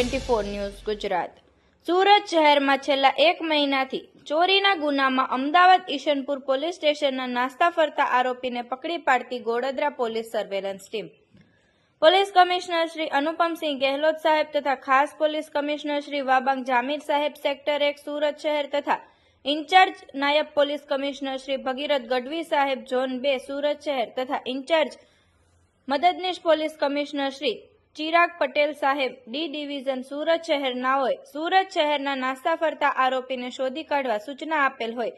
Twenty four news Gujarat Surat શહેરમાં છેલ્લા એક મહિનાથી ચોરીના ગુનામાં અમદાવાદ ઈશનપુર પોલીસ સ્ટેશનના નાસ્તા ફરતા આરોપીને પકડી પાડતી Godadara police surveillance team. Police commissioner Shri Anupamsinh Gehlot સાહેબ તથા ખાસ પોલીસ કમિશનર શ્રી વાબાંગ જામીર સાહેબ સેક્ટર એક સુરત શહેર તથા ઇન્ચાર્જ નાયબ પોલીસ કમિશનર શ્રી ભગીરથ ગઢવી સાહેબ ઝોન બે સુરત શહેર તથા ઇન્ચાર્જ મદદનીશ પોલીસ કમિશનર શ્રી ચિરાગ પટેલ સાહેબ, ડી ડિવિઝન સુરત શહેરનાઓએ સુરત શહેરના નાસ્તા ફરતા આરોપીને શોધી કાઢવા સૂચના આપેલ હોય.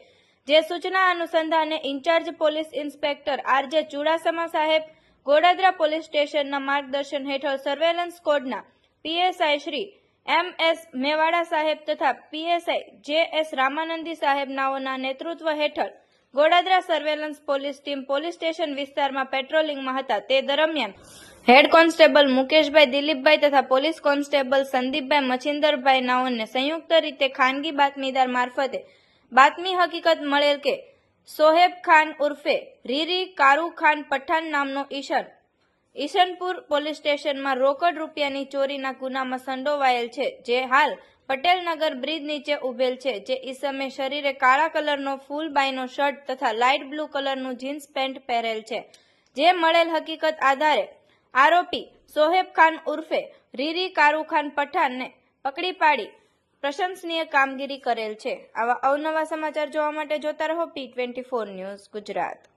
જે સૂચના અનુસંધાને in charge police inspector RJ Chudasama સાહેબ, ગોડાદરા પોલીસ સ્ટેશનના માર્ગદર્શન હેઠળ સર્વેલન્સ કોડના PSI Shri M S Mewada સાહેબ તથા પીએસઆઈ જે એસ રામાનંદી સાહેબનાઓના નેતૃત્વ હેઠળ Godadara surveillance police team police station વિસ્તારમાં પેટ્રોલિંગમાં હતા. તે દરમિયાન હેડ કોન્સ્ટેબલ મુકેશભાઈ, દિલીપભાઈ તથા પોલીસ કોન્સ્ટેબલ સંદીપભાઈ, મછિંદરભાઈ નાઓને સંયુક્ત રીતે ખાનગી બાતમીદાર મારફતે બાતમી હકીકત મળેલ કે સોહેબ ખાન ઉર્ફે રીરી કારુ ખાન પઠાણ નામનો ઈશન ઈશનપુર પોલીસ સ્ટેશનમાં રોકડ રૂપિયાની ચોરીના ગુનામાં સંડોવાયેલ છે, જે હાલ પટેલનગર બ્રિજ નીચે ઉભેલ છે, જે ઈસમે શરીરે કાળા કલરનો ફૂલ બાયનો શર્ટ તથા લાઇટ બ્લુ કલરનું જીન્સ પેન્ટ પહેરેલ છે, જે મળેલ હકીકત આધારે આરોપી સોહેબ ખાન ઉર્ફે રીરી કારુ ખાન પઠાણને પકડી પાડી પ્રશંસનીય કામગીરી કરેલ છે. આવા અવનવા સમાચાર જોવા માટે જોતા રહો P twenty four news Gujarat.